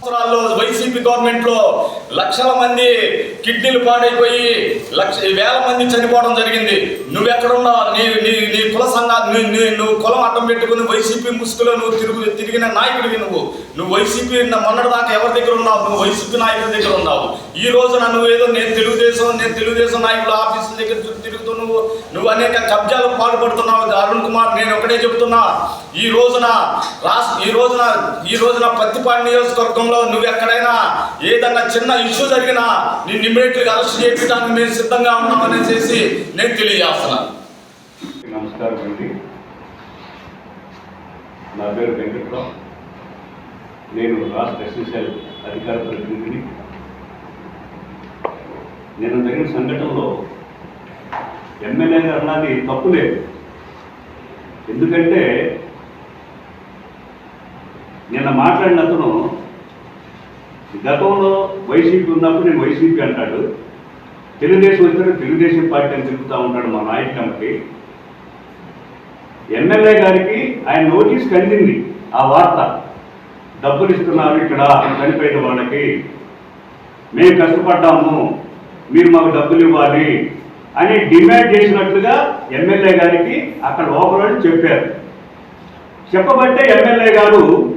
సంవత్సరాల్లో YCP government లో లక్షల మంది కిడ్నీలు పాడైపోయి లక్ష వేల మంది చనిపోవడం జరిగింది. నువ్వెక్కడున్నావు? నీ నీ నీ కుల సంఘ నీ నువ్వు కులం అడ్డం పెట్టుకుని వైసీపీ ముసుగులో నువ్వు తిరుగు తిరిగిన నాయకుడివి నువ్వు. నువ్వు వైసీపీ మొన్నటి దాకా ఎవరి దగ్గర ఉన్నావు? నువ్వు వైసీపీ నాయకుడి దగ్గర ఉన్నావు. ఈ రోజున నువ్వు ఏదో నేను తెలుగుదేశం నేను తెలుగుదేశం నాయకుల ఆఫీసుల దగ్గర తిరుగుతూ నువ్వు నువ్వు అనేక కబ్జాలకు పాల్పడుతున్నావు. అరుణ్ కుమార్ నేను ఒకటే చెప్తున్నా. ఈ రోజున రాష్ట్ర ఈ రోజున ఈ రోజున పత్తిపాడు నియోజకవర్గంలో నువ్వు ఎక్కడైనా ఏదన్నా చిన్న ఇష్యూ జరిగినా నిన్ను ఇమ్మీడియట్గా అరెస్ట్ చేయించడానికి మేము సిద్ధంగా ఉన్నామనేసి నేను తెలియజేస్తున్నాను నమస్కారం అండి. నా పేరు వెంకట్రావు. నేను రాష్ట్ర ఎస్ఎస్ఎల్ అధికార ప్రతినిధిని. నేను జరిగిన సంఘటనలో ఎమ్మెల్యే గారు అన్నది తప్పు లేదు. ఎందుకంటే నిన్న మాట్లాడిన అతను గతంలో వైసీపీ ఉన్నప్పుడు నేను వైసీపీ అంటాడు. తెలుగుదేశం వచ్చినప్పుడు తెలుగుదేశం పార్టీ అని తిరుగుతూ ఉంటాడు మా నాయకులకి ఎమ్మెల్యే గారికి ఆయన నోటీస్ కందింది ఆ వార్త. డబ్బులు ఇస్తున్నారు ఇక్కడ చనిపోయిన వాళ్ళకి. మేము కష్టపడ్డాము మీరు మాకు డబ్బులు ఇవ్వాలి అని డిమాండ్ చేసినట్లుగా ఎమ్మెల్యే గారికి అక్కడ లోపల చెప్పారు. చెప్పబట్టే ఎమ్మెల్యే గారు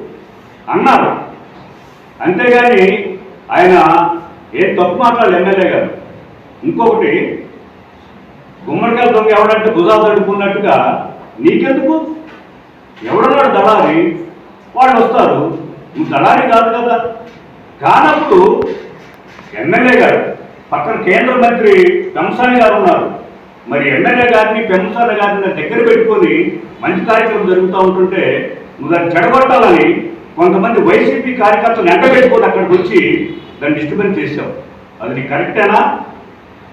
అన్నారు. అంతేగాని ఆయన ఏం తప్పు మాట్లాడాలి ఎమ్మెల్యే గారు. ఇంకొకటి గుమ్మడికాయ దొంగ ఎవడంటే భుజాలు తడుపుకున్నట్టుగా నీకెందుకు? ఎవడున్నాడు దళారి? వాళ్ళు వస్తారు. నువ్వు దళారి కాదు కదా. కానప్పుడు ఎమ్మెల్యే గారు పక్కన కేంద్ర మంత్రి పెంసాని గారు ఉన్నారు. మరి ఎమ్మెల్యే గారిని పెంసాని గారిని దగ్గర పెట్టుకొని మంచి కార్యక్రమం జరుగుతూ ఉంటుంటే నువ్వు దాన్ని చెడగొట్టాలని కొంతమంది వైసీపీ కార్యకర్తలు ఎండబెట్టుకొని అక్కడికి వచ్చి దాన్ని డిస్టర్బెన్స్ చేశావు. అది నీకు కరెక్టేనా?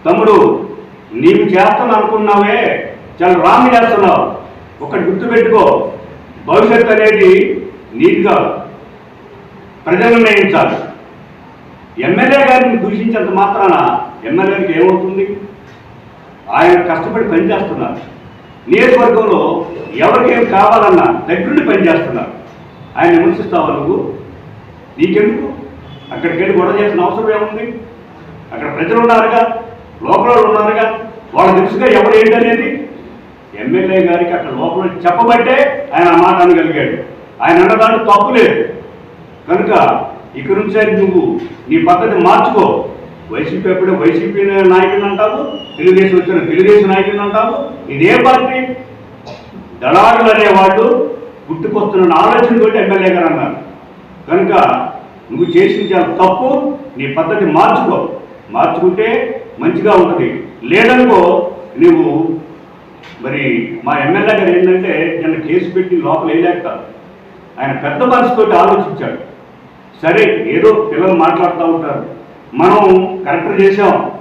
తమ్ముడు నీవు చేస్తాను అనుకున్నావే చాలా రాంగ్ చేస్తున్నావు. ఒకటి గుర్తుపెట్టుకో భవిష్యత్తు అనేది నీట్గా ప్రజలు నిర్ణయించాలి. ఎమ్మెల్యే గారిని దూషించేంత మాత్రాన ఎమ్మెల్యేకి ఏమవుతుంది? ఆయన కష్టపడి పనిచేస్తున్నారు. నియోజకవర్గంలో ఎవరికేం కావాలన్నా దగ్గరుండి పనిచేస్తున్నారు. ఆయన విమర్శిస్తావా నువ్వు? నీకెందుకు? అక్కడికి వెళ్ళి గొడవ చేసిన అవసరం ఏముంది? అక్కడ ప్రజలు ఉన్నారుగా లోపల ఉన్నారుగా వాళ్ళు తెలుసుగా ఎవరు ఏంటి అనేది ఎమ్మెల్యే గారికి అక్కడ లోపల చెప్పబట్టే ఆయన ఆ మాట అనగలిగాడు. ఆయన అనడానికి తప్పులేదు కనుక ఇక నుంచి నువ్వు నీ పద్ధతి మార్చుకో. వైసీపీ ఎప్పుడే వైసీపీ నాయకుని అంటావు తెలుగుదేశం వచ్చిన తెలుగుదేశం నాయకుని అంటావు. ఇదే పార్టీ. దళారులు అనేవాళ్ళు పుట్టుకొస్తున్న ఆలోచన తోటి ఎమ్మెల్యే గారు అన్నారు. కనుక నువ్వు చేసిన చాలా తప్పు నీ పద్ధతి మార్చుకో. మార్చుకుంటే మంచిగా ఉంటుంది. లేదనుకో నువ్వు మరి మా ఎమ్మెల్యే గారు ఏంటంటే నిన్న కేసు పెట్టి లోపల వేయలేకపోతారు ఆయన పెద్ద మనసుతోటి ఆలోచించాడు. సరే ఏదో పిల్లలు మాట్లాడుతూ ఉంటారు. మనం కరెక్ట్ చేసాం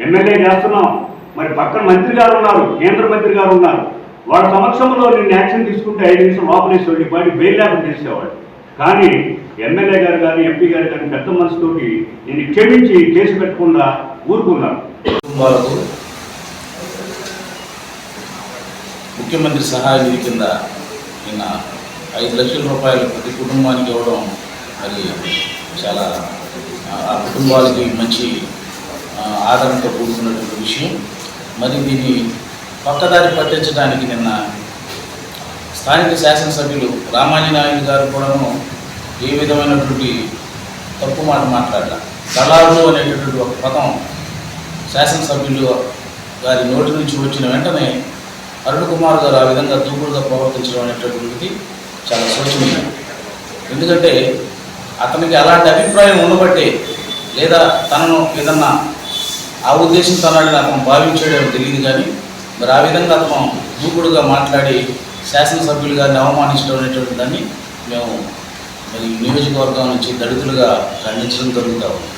ఎమ్మెల్యే చేస్తున్నాం. మరి పక్కన మంత్రి గారు ఉన్నారు కేంద్ర మంత్రి గారు ఉన్నారు. వాళ్ళ సమక్షంలో నేను యాక్షన్ తీసుకుంటే ఐదు నిమిషం లోపలేసేవాడి వాడి బెయిల్ లేకుండా చేసేవాడు కానీ ఎమ్మెల్యే గారు కానీ ఎంపీ గారు కానీ పెద్ద మనసుతోటి నేను క్షమించి కేసు పెట్టకుండా ఊరుకున్నాను కుటుంబాలకు ముఖ్యమంత్రి సహాయ నిధి కింద నిన్న ఐదు లక్షల రూపాయలు ప్రతి కుటుంబానికి ఇవ్వడం మరి చాలా ఆ, కుటుంబాలకి మంచి ఆదరణతో కూడుకున్నటువంటి విషయం. మరి దీన్ని పక్కదారి పట్టించడానికి నిన్న స్థానిక శాసనసభ్యులు రామాంజీ నాయుడు గారు కూడాను ఏ విధమైనటువంటి తప్పు మాట మాట్లాడాల. దళారులు అనేటటువంటి ఒక పదం శాసనసభ్యులు గారి నోటి నుంచి వచ్చిన వెంటనే అరుణ్ కుమార్ గారు ఆ విధంగా దూకుడుగా ప్రవర్తించడం అనేటటువంటిది చాలా శోచనీయం. ఎందుకంటే అతనికి అలాంటి అభిప్రాయం ఉండబట్టే లేదా తనను ఏదన్నా ఆ ఉద్దేశం తనని అతను భావించడం తెలియదు కానీ మరి ఆ విధంగా అతను దూకుడుగా మాట్లాడి శాసనసభ్యులు గారిని అవమానించడం అనేటువంటి దాన్ని మేము మరి నియోజకవర్గం నుంచి దళితులుగా ఖండించడం జరుగుతూ ఉంది.